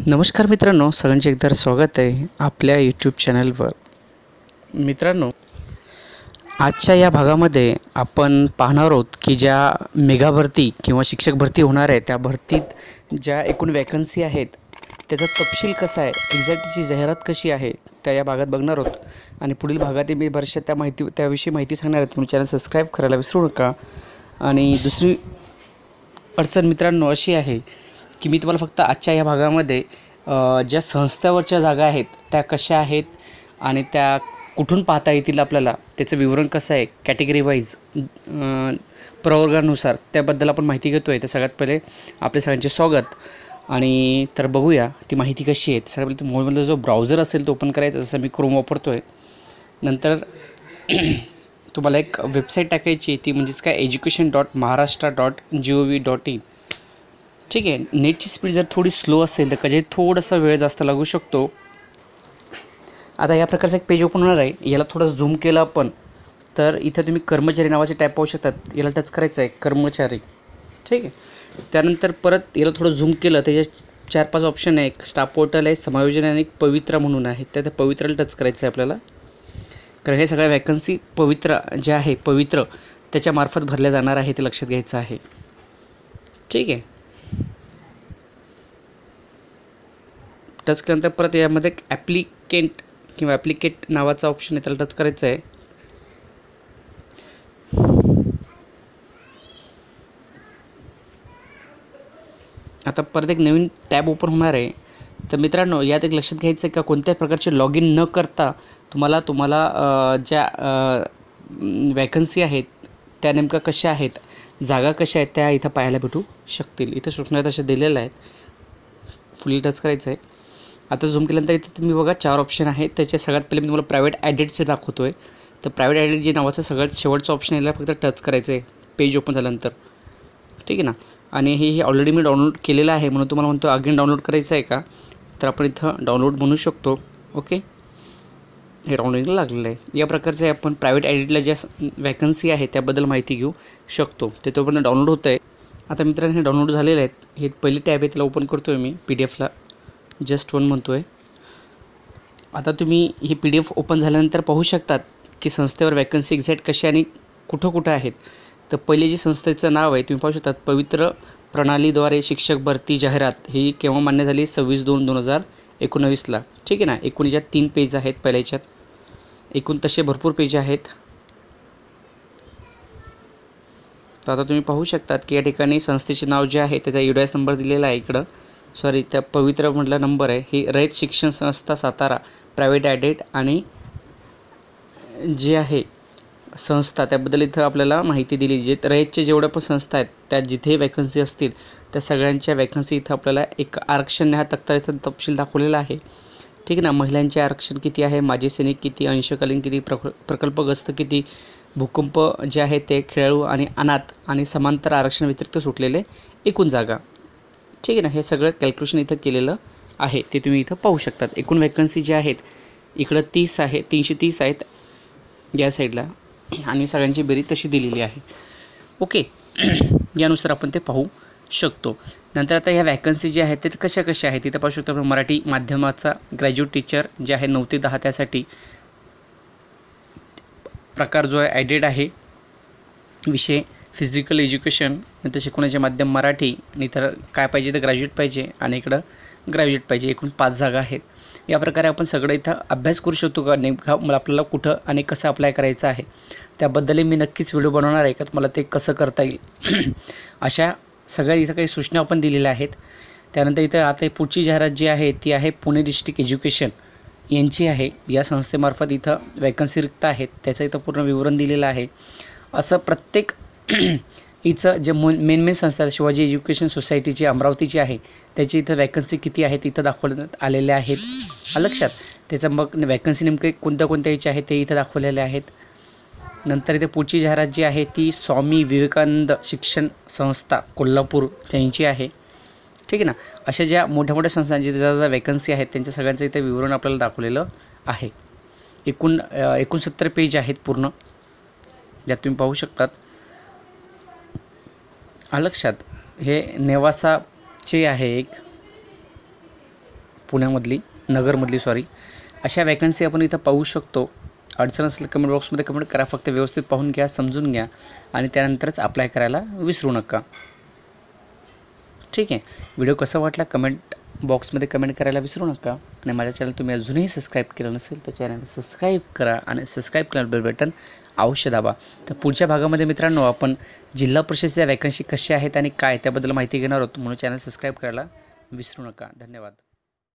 नमस्कार मित्रांनो सगळ्यांचे एकदा स्वागत आहे आपल्या यूट्यूब चॅनलवर मित्रांनो आजच्या या भागामध्ये आपण पाहणार आहोत की ज्या मेगा भरती किंवा शिक्षक भरती होणार आहे त्या भरतीत ज्या एकूण वॅकन्सी आहेत त्याचा तपशील कसा आहे एक्झॅक्टची जाहिरात कशी आहे त्या या भागात बघणार आहोत. आणि पुढील भागात मी बऱ्याचशा त्या माहिती त्याविषयी माहिती सांगणार आहे तुम्ही चॅनल सबस्क्राईब करायला विसरू नका. आणि दुसरी अडचण मित्रांनो अशी आहे की मी तुम्हाला फक्त आजच्या या भागामध्ये ज्या संस्थावरच्या जागा आहेत त्या कशा आहेत आणि त्या कुठून पाहता येतील आपल्याला त्याचं विवरण कसं आहे कॅटेगरी वाईज प्रवर्गानुसार त्याबद्दल आपण माहिती घेतो आहे तर सगळ्यात पहिले आपल्या सगळ्यांचे स्वागत. आणि तर बघूया ती माहिती कशी आहे. सगळ्यात पहिले मोबाईलमधला जो ब्राउझर असेल तो ओपन करायचा जसं मी क्रोम वापरतो आहे नंतर तुम्हाला एक वेबसाईट टाकायची ती म्हणजेच काय education dot Maharashtra dot G O V dot in ठीक आहे नेटची स्पीड जर थोडी स्लो असेल तर कधी थोडासा वेळ जास्त लागू शकतो. आता या प्रकारचा एक पेज ओपन होणार आहे. याला थोडं झूम केलं आपण तर इथं तुम्ही कर्मचारी नावाचे टॅप पाहू शकतात. याला टच करायचं आहे कर्मचारी. ठीक आहे. त्यानंतर परत याला थोडं झूम केलं त्याच्या चार पाच ऑप्शन आहे. एक स्टाफ पोर्टल आहे समायोजन आणि एक पवित्रा म्हणून आहे. तर त्या पवित्राला टच करायचं आहे आपल्याला. कारण हे सगळ्या वॅकन्सी पवित्र ज्या आहे पवित्र त्याच्यामार्फत भरल्या जाणार आहे ते लक्षात घ्यायचं आहे. ठीक आहे. टच केल्यानंतर परत यामध्ये एक ॲप्लिकेंट किंवा ॲप्लिकेट नावाचा ऑप्शन आहे त्याला टच करायचं आहे. आता परत एक नवीन टॅब ओपन होणार आहे. तर मित्रांनो यात एक लक्षात घ्यायचं आहे का कोणत्याही प्रकारचे लॉग इन न करता तुम्हाला तुम्हाला ज्या वॅकन्सी आहेत त्या नेमक्या कशा आहेत जागा कशा आहेत त्या इथं पाहायला भेटू शकतील. इथं सूचना तशा दिलेल्या आहेत. फुली टच करायचं आहे. आता झूम केल्यानंतर इथे तुम्ही बघा चार ऑप्शन आहे त्याच्या सगळ्यात पहिले मी तुम्हाला प्रायव्हेट ॲडिटचे दाखवतो आहे तर प्रायव्हेट ॲडिट जे नावाचं सगळ्यात शेवटचं ऑप्शन याला फक्त टच करायचं आहे पेज ओपन झाल्यानंतर. ठीक आहे ना? आणि हे हे ऑलरेडी मी डाउनलोड केलेलं आहे म्हणून तुम्हाला म्हणतो अगेन डाउनलोड करायचं आहे का? तर आपण इथं डाउनलोड म्हणू शकतो ओके हे डाउनलोडिंगला लागलेलं आहे. या प्रकारचे आपण प्रायव्हेट ॲडिटला ज्या वॅकन्सी आहे त्याबद्दल माहिती घेऊ शकतो. ते तोपर्यंत डाउनलोड होतं आहे आता मित्रांनो हे डाउनलोड झालेले आहेत हे पहिली टॅब आहे त्याला ओपन करतो आहे मी पी डी एफला जस्ट वन म्हणतो आहे आता तुम्ही ही पी डी एफ ओपन झाल्यानंतर पाहू शकतात की संस्थेवर वॅकन्सी एक्झॅक्ट कशी आणि कुठं कुठं आहेत. तर पहिले जी संस्थेचं नाव आहे तुम्ही पाहू शकतात पवित्र प्रणालीद्वारे शिक्षक भरती जाहिरात ही केव्हा मान्य झाली? सव्वीस दोन दोन हजार एकोणावीसला. ठीक आहे ना? एकूण याच्यात तीन पेज आहेत पहिल्या याच्यात. एकूण तसे भरपूर पेज आहेत. तर आता तुम्ही पाहू शकतात की या ठिकाणी संस्थेचे नाव जे आहे त्याचा युडायस नंबर दिलेला आहे इकडं. सॉरी त्या पवित्र म्हटला नंबर आहे. ही रयत शिक्षण संस्था सातारा प्रायव्हेट ॲडेड आणि जे आहे संस्था त्याबद्दल इथं आपल्याला माहिती दिली. जे रयतचे जेवढ्या पण संस्था आहेत त्या जिथे वॅकन्सी असतील त्या सगळ्यांच्या वॅकन्सी इथं आपल्याला एक आरक्षण हा तक्ता इथं तपशील दाखवलेला आहे. ठीक आहे ना? महिलांचे आरक्षण किती आहे? माजी सैनिक किती? अंशकालीन किती? प्रक प्रकल्पग्रस्त किती? भूकंप जे आहे ते खेळाडू आणि अनाथ आणि समांतर आरक्षण व्यतिरिक्त सुटलेले एकूण जागा. ठीक आहे ना हे सगळं कॅल्क्युलेशन इथं केलेलं आहे. ते तुम्ही इथं पाहू शकतात. एकूण वॅकन्सी ज्या आहेत इकडं तीस आहे तीनशे तीस आहेत या साईडला आणि सगळ्यांची बेरीज तशी दिलेली आहे. ओके यानुसार आपण ते पाहू शकतो. नंतर आता ह्या वॅकन्सी ज्या आहेत ते कशा कशा आहेत? तिथं पाहू शकतो आपण मराठी माध्यमाचा ग्रॅज्युएट टीचर जे आहे नऊ ते दहा त्यासाठी प्रकार जो आहे ॲडेड आहे. विषय फिजिकल एज्युकेशन नंतर शिकवण्याचे माध्यम मराठी आणि तर काय पाहिजे तर ग्रॅज्युएट पाहिजे आणि इकडं ग्रॅज्युएट पाहिजे एकूण पाच जागा आहेत. या प्रकारे आपण सगळं इथं अभ्यास करू शकतो का? नेमका मला आपल्याला कुठं आणि कसं अप्लाय करायचं आहे? त्याबद्दलही मी नक्कीच व्हिडिओ बनवणार आहे का? तुम्हाला ते कसं करता येईल? अशा सगळ्या इथं काही सूचना आपण दिलेल्या आहेत. त्यानंतर इथं आता पुढची जाहिरात जी आहे ती आहे पुणे डिस्ट्रिक्ट एज्युकेशन यांची आहे. या संस्थेमार्फत इथं वॅकन्सी रिक्त आहेत. त्याचं इथं पूर्ण विवरण दिलेलं आहे. असं प्रत्येक इथं जे मु मेन मेन संस्था शिवाजी एज्युकेशन सोसायटीची अमरावतीची आहे. त्याची इथं वॅकन्सी किती आहे तिथं दाखवण्यात आलेल्या आहेत. लक्षात. त्याचं मग वॅकन्सी नेमके कोणत्या कोणत्या याची आहे ते इथं दाखवलेले आहेत. नंतर इथे पुढची जाहिरात जी आहे ती स्वामी विवेकानंद शिक्षण संस्था कोल्हापूर त्यांची आहे. ठीक आहे ना? अशा ज्या मोठ्या मोठ्या संस्थांची ज्या ज्या वॅकन्सी आहेत त्यांच्या सगळ्यांचं इथे विवरण आपल्याला दाखवलेलं आहे. एकूण एकोणसत्तर पेज आहेत पूर्ण. ज्यात तुम्ही पाहू शकतात. लक्षात हे नेवासाचे आहे एक पुण्यामधली नगरमधली सॉरी अशा वॅकन्सी आपण इथं पाहू शकतो. अडचण असेल कमेंट बॉक्समध्ये कमेंट करा. फक्त व्यवस्थित पाहून घ्या समजून घ्या आणि त्यानंतरच अप्लाय करायला विसरू नका. ठीक आहे. व्हिडिओ कसा वाटला? कमेंट बॉक्समध्ये कमेंट करायला विसरू नका. आणि माझ्या चॅनल तुम्ही अजूनही सबस्क्राईब केलं नसेल तर चॅनल सबस्क्राईब करा आणि सबस्क्राईब करा बेल बटन अवश्य दाबा. तर पुढच्या भागामध्ये मित्रांनो आपण जिल्हा परिषदेच्या वॅकन्सी कशा आहेत आणि काय त्याबद्दल माहिती घेणार आहोत. म्हणून चॅनल सबस्क्राईब करायला विसरू नका. धन्यवाद.